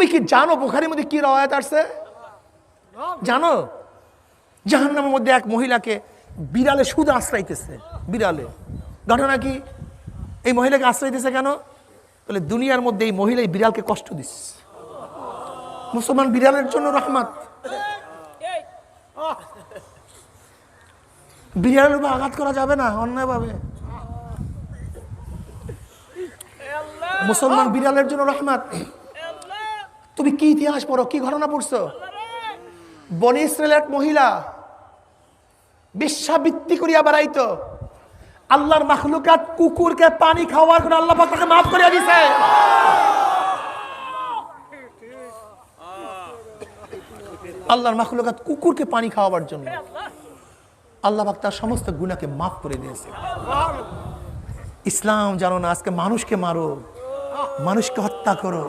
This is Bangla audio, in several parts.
তুমি কি জানো বোখারির মধ্যে কি রওয়ায়াত আসছে? জানো? জাহান্নামের মধ্যে এক মহিলাকে বিড়ালে শুধু আশ্রাইতেছে বিড়ালে। ঘটনা কি? এই মহিলাকে আশ্রাইতেছে কেন? বলে দুনিয়ার মধ্যে এই মহিলা এই বিড়ালকে কষ্ট দিচ্ছে। মুসলমান বিড়ালের জন্য রহমাত। বিড়ালের উপর আঘাত করা যাবে না, অন্যায়ভাবে। মুসলমান বিড়ালের জন্য রহমত। তুমি কি ইতিহাস পড়ো? কি ঘটনা পড়ছো? বনি ইসরায়েলের এক মহিলা বিশ্বাবৃত্তি করিয়া বেড়াইতো। আল্লাহর মাখলুকাত কুকুরকে পানি খাওয়ার করে আল্লাহ তাকে মাফ করিয়া দিছে। আল্লাহর মাখলুকাত কুকুরকে পানি খাওয়াবার জন্য আল্লাহ পাক তার সমস্ত গুণাকে মাফ করে দিয়েছে। ইসলাম জানো না, আজকে মানুষকে মারো, মানুষকে হত্যা করো।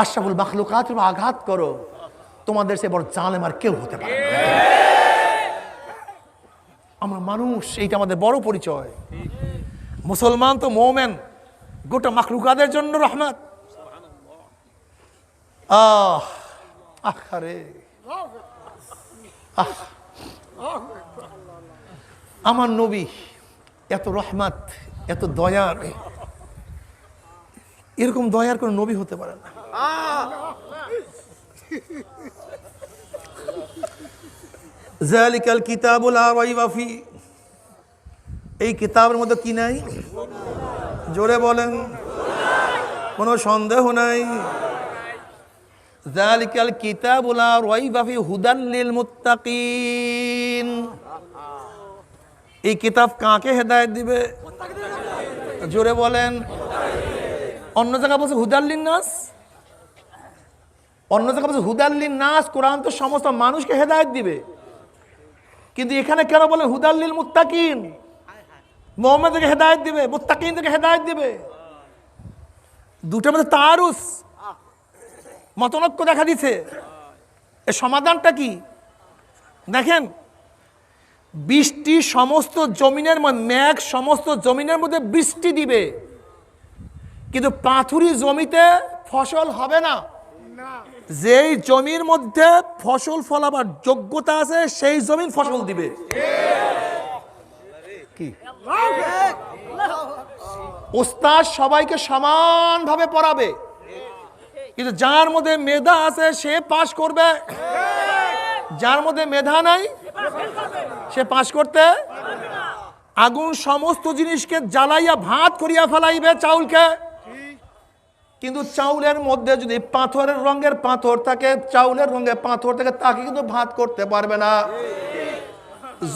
আশরাফুল মাখলুকাত আঘাত করো, তোমাদের সে বড় জালেম আর কেউ হতে পারে। আমরা মানুষ, এইটা আমাদের বড় পরিচয়। মুসলমান তো মোমেন, গোটা মাখলুকাদের জন্য রহমত। আহ আহ আমার নবী, এত রহমত, এত দয়ার এরকম দয়ার কোনো নবী হতে পারে না। জালিকাল কিতাবুল আরাইবাফি এই কিতাবের মধ্যে কি নাই? জোরে বলেন। কোনো সন্দেহ নাই। জালিকাল কিতাবুল আরাইবাফি হুদাল্লিল মুত্তাকিন এই কিতাব কাকে হেদায়েত দিবে? জোরে বলেন। অন্য জায়গা বলছে হুদাল্লিন নাস অন্য জায়গা বলছে হুদাল্লিন নাস কোরআন তো সমস্ত মানুষকে হেদায়ত দিবে। কিন্তু এখানে কেন বলে হুদাল্লিল মুত্তাকিন মোহাম্মদকে হেদায়ত দিবে মুত্তাকিন থেকে হেদায়েত দিবে। দুটার মধ্যে তারুস। মতনৈক্য দেখা দিছে। এর সমাধানটা কি? দেখেন, বৃষ্টি সমস্ত জমিনের মধ্যে মেঘ সমস্ত জমিনের মধ্যে বৃষ্টি দিবে। কিন্তু পাথুরি জমিতে ফসল হবে না। যেই জমির মধ্যে ফসল ফলাবার যোগ্যতা আছে, সেই জমিন ফসল দিবে। কি? ওস্তাদ সবাইকে সমানভাবে পড়াবে। কিন্তু যার মধ্যে মেধা আছে, সে পাশ করবে। যার মধ্যে মেধা নাই, সে পাশ করতে আগুন সমস্ত জিনিসকে জ্বালাইয়া ভাত করিয়া ফেলাইবে চাউলকে। কিন্তু চাউলের মধ্যে যদি পাথরের রঙের পাথর থাকে, চাউলের রঙের পাথর থাকে তাকে কিন্তু ভাত করতে পারবে না।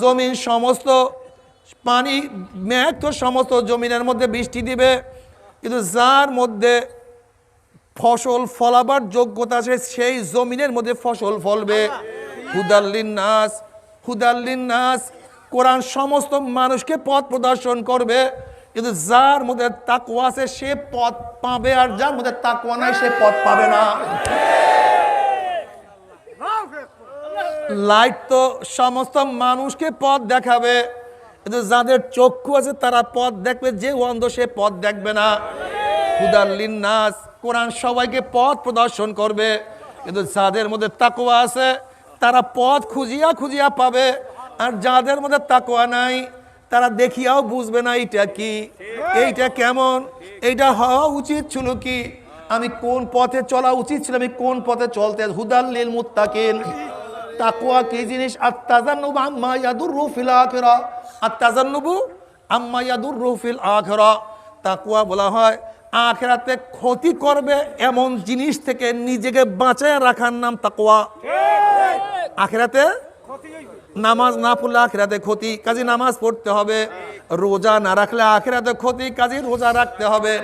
জমিন সমস্ত পানি, মেঘ তো সমস্ত জমিনের মধ্যে বৃষ্টি দিবে, কিন্তু যার মধ্যে ফসল ফলাবার যোগ্যতা আছে, সেই জমিনের মধ্যে ফসল ফলবে। হুদাল্লিন নাস হুদাল্লিন নাস কোরআন সমস্ত মানুষকে পথ প্রদর্শন করবে। কিন্তু যার মধ্যে তাকুয়া আছে, সে পথ পাবে, আর যার মধ্যে তাকুয়া নাই, সে পথ পাবে না। লাইট তো সমস্ত মানুষকে পথ দেখাবে, কিন্তু যাদের চক্ষু আছে, তারা পথ দেখবে, যে অন্ধ সে পথ দেখবে না। হুদাল্লিন নাস কোরআন সবাইকে পথ প্রদর্শন করবে, কিন্তু যাদের মধ্যে তাকুয়া আছে, তারা পথ খুঁজিয়া খুঁজিয়া পাবে, আর যাদের মধ্যে তাকোয়া নাই তারা দেখিয়াও বুঝবে না এইটা কি এইটা কেমন এইটা হওয়া উচিত ছিল কি? আমি কোন পথে চলা উচিত ছিল আমি কোন পথে চলতে? হুদাল্লিল মুত্তাকিন। তাকওয়া কি জিনিস? আত্তাজান্নুবু আম্মা ইয়াদুররু ফিল আখিরা। আত্তাজান্নুবু আম্মা ইয়াদুররু ফিল আখিরা। তাকওয়া বলা হয় আখিরাতে ক্ষতি করবে এমন জিনিস থেকে নিজেকে বাঁচায় রাখার নাম তাকওয়া। আখিরাতে নামাজ না পড়লে আখিরাতে ক্ষতি, কাজে নামাজ পড়তে হবে। রোজা না রাখলে আখেরাতে ক্ষতি, কাজে রোজা রাখতে হবে।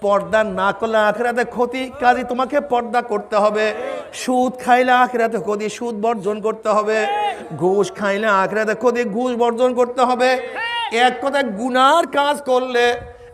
পর্দা না করলে আখেরাতে ক্ষতি, কাজে তোমাকে পর্দা করতে হবে। সুদ খাইলে আখেরাতে ক্ষতি, সুদ বর্জন করতে হবে। ঘুষ খাইলে আখেরাতে ক্ষতি, ঘুষ বর্জন করতে হবে। এক কথায় গুনার কাজ করলে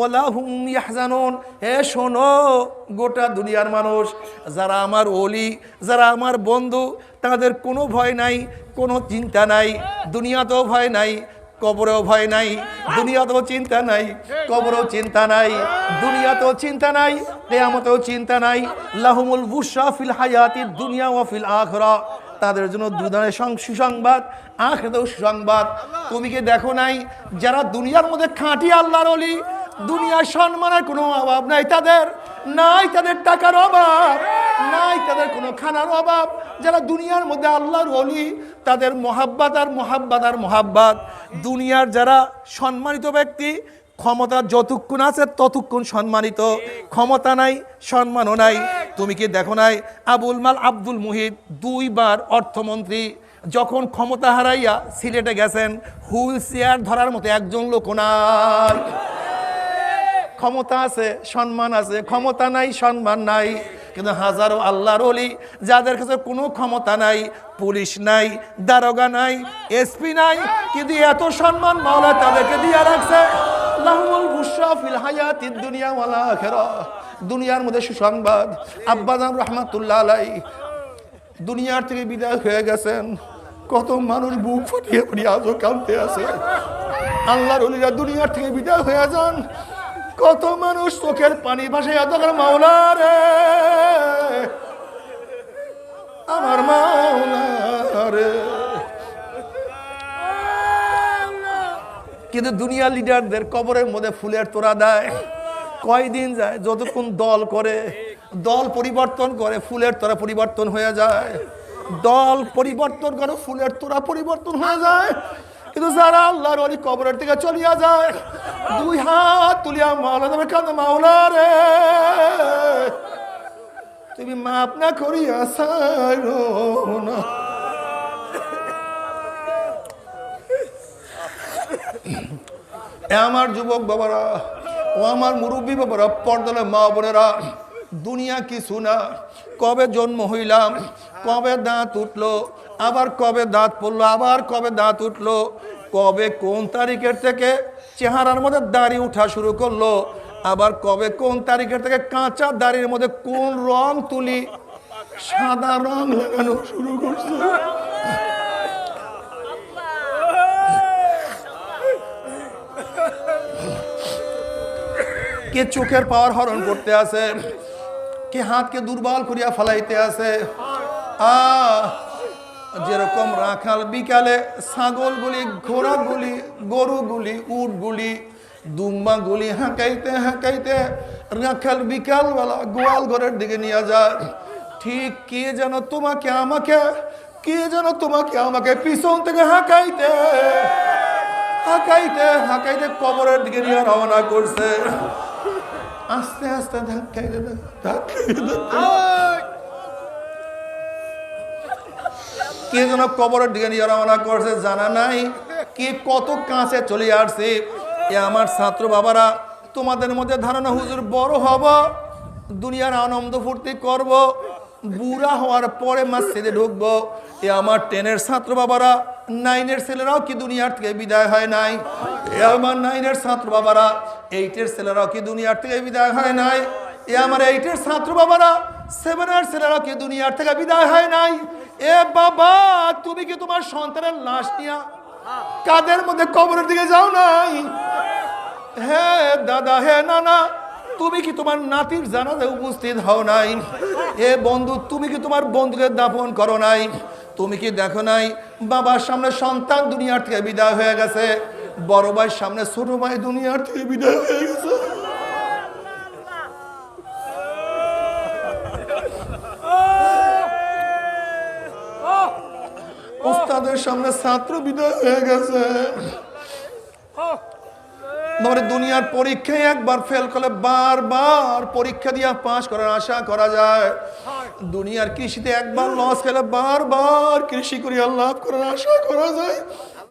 ওলা হুম ইয়াহজানুন। হে শোনো, গোটা দুনিয়ার মানুষ, যারা আমার ওলি, যারা আমার বন্ধু, তাদের কোনো ভয় নাই, কোনো চিন্তা নাই, দুনিয়াতেও ভয় নাই, কবরেও ভয় নাই, দুনিয়াতেও চিন্তা নাই, কবরেও চিন্তা নাই, দুনিয়াতেও চিন্তা নাই, কেয়ামতেও চিন্তা নাই, লাহমুল বুশরা ফিল হায়াতি দুনিয়া ও ফিল আখরা। তাদের জন্য দুধনের সুসংবাদ আখেতেও সুসংবাদ। তুমি কি দেখো নাই, যারা দুনিয়ার মধ্যে খাঁটি আল্লাহর অলি দুনিয়ার সম্মানের কোনো অভাব নাই তাদের নাই তাদের টাকার অভাব, নাই তাদের কোনো খানার অভাব। যারা দুনিয়ার মধ্যে আল্লাহর অলি তাদের মহাব্বাত আর মহাব্বাত আর মহাব্বাত। দুনিয়ার যারা সম্মানিত ব্যক্তি, ক্ষমতা যতক্ষণ আছে ততক্ষণ সম্মানিত। ক্ষমতা নাই, সম্মানও নাই। তুমি কি দেখো নাই? আবুল মাল আব্দুল মুহিত দুইবার অর্থমন্ত্রী। যখন ক্ষমতা হারাইয়া সিলেটে গেছেন, হুইল চেয়ার ধরার মতো একজন লোক নাই। ক্ষমতা আছে, সম্মান আছে, ক্ষমতা নাই, সম্মান নাই, কিন্তু হাজারো আল্লাহর অলি যাদের কাছে কোনো ক্ষমতা নাই, পুলিশ নাই, দারোগা নাই, এসপি নাই কিন্তু এত সম্মান মাওলা তাদেরকে দিয়ে রাখছে? লাহুমুল বুশরা ফিল হায়াতিদ দুনিয়া দুনিয়ার মধ্যে সুসংবাদ। আব্বাজান রহমাতুল্লাহ আলাই দুনিয়ার থেকে বিদায় হয়ে গেছেন। কত মানুষ বুক ফুটিয়ে ফুটিয়ে আজও কাঁদতে আছে। আল্লাহর অলিরা দুনিয়ার থেকে বিদায় হয়ে যান। কত মানুষ চোখের পানি ভাসায় এত মাওলা রে। আমার মাওলা রে। কিন্তু দুনিয়া লিডারদের কবরের মধ্যে ফুলের তোড়া দেয়। কয়দিন যায়, যতক্ষণ দল করে, দল পরিবর্তন করে, ফুলের তোরা পরিবর্তন হয়ে যায়। দল পরিবর্তন করে, ফুলের তোরা পরিবর্তন হয়ে যায়। কিন্তু যারা আল্লাহর অলি কবরের থেকে চলিয়া যায় দুই হাত তুলিয়া মাওলা তোমার কান্দে মাওলা রে। তুমি মাপ না করিয়া সারো না। আমার যুবক বাবারা, ও আমার মুরব্বী বাবারা পর্দালে মা বোনেরা, দুনিয়া কিছু না। কবে জন্ম হইলাম, কবে দাঁত উঠল, আবার কবে দাঁত পড়ল, আবার কবে দাঁত উঠল, কবে কোন তারিখের থেকে চেহারার মধ্যে দাড়ি উঠা শুরু করল। আবার কবে কোন তারিখের থেকে কাঁচা দাড়ির মধ্যে কোন রং তুলি? সাদা রং লাগানো শুরু করছে। কে চোখের পাওয়ার হরণ করতে আছে কে হাতকে দুর্বল করিয়া ফেলাইতে আছে আ যেরকম রাখাল বিকালে ছাগলগুলি, ঘোড়াগুলি, গরুগুলি, উটগুলি, দুম্বাগুলি হাঁকাইতে হাঁকাইতে রাখাল বিকালবেলা গোয়াল ঘরের দিকে নিয়ে যায়। ঠিক কে যেন তোমাকে আমাকে, কে যেন তোমাকে আমাকে পিছন থেকে হাঁকাইতে হাঁকাইতে হাঁকাইতে কবরের দিকে নিয়ে রওনা করছে। আস্তে আস্তে ধাক্কাইতে ধাক্কাইতে কে যেন কবরের দিকে নিয়ে রওনা করছে জানা নাই। কে কত কাছে চলে আসছে। এ আমার ছাত্র বাবারা, তোমাদের মধ্যে ধারণা হুজুর বড় হব, দুনিয়ার আনন্দ ফুর্তি করব, বুড়া হওয়ার পরে মসজিদে ঢুকবো। এ আমার টেনের ছাত্র বাবারা, নাইনের ছেলেরাও কি দুনিয়ার থেকে বিদায় হয় নাই? এ আমার নাইনের ছাত্র বাবারা, এইটের ছেলেরাও কি দুনিয়ার থেকে বিদায় হয় নাই? এ আমার এইটের ছাত্র বাবারা সেভেনের ছেলেরাও কি দুনিয়ার থেকে বিদায় হয় নাই এ বাবা, তুমি কি তোমার সন্তানের লাশ নিয়া কাদের মধ্যে কবরের দিকে যাও নাই? হে দাদা, হে নানা, তুমি কি তোমার নাতির জানাতে উপস্থিত হও নাই? এ বন্ধু, তুমি কি তোমার বন্ধুকে দাপন করো নাই? তুমি কি দেখো নাই? বাবার সামনে সন্তান দুনিয়ার থেকে বিদায় হয়ে গেছে। বড় ভাইয়ের সামনে ছোট ভাই দুনিয়ার থেকে বিদায় হয়ে গেছে। উস্তাদের সামনে ছাত্র বিদায় হয়ে গেছে। মানে দুনিয়ার পরীক্ষায় একবার ফেল করলে বারবার পরীক্ষা দিয়ে পাশ করার আশা করা যায়। দুনিয়ার কৃষিতে একবার লস খেলে বারবার কৃষি করিয়া লাভ করার আশা করা যায়।